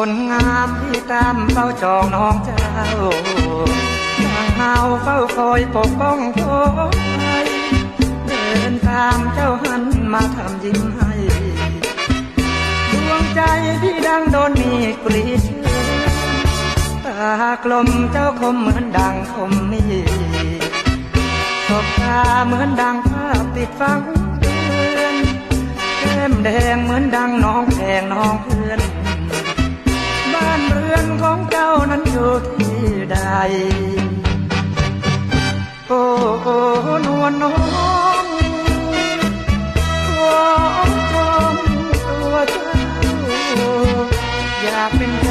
คนงามที่ตามเฝ้าจองน้องเจ้าทางเฮาเฝ้าคอยปกป้องโทยเดินตามเจ้าหันมาทำยิ้มให้ดวงใจพี่ดังโดนมีกรีดเชือนตากลมเจ้าคมเหมือนดังคมมีสบตาเหมือนดังภาพติดฟังเตือนแก้มแดงเหมือนดังน้องแพงน้อง ที่ใด โอ้โอ้นวลน้องของจอมตัวเจ้าอยากเป็น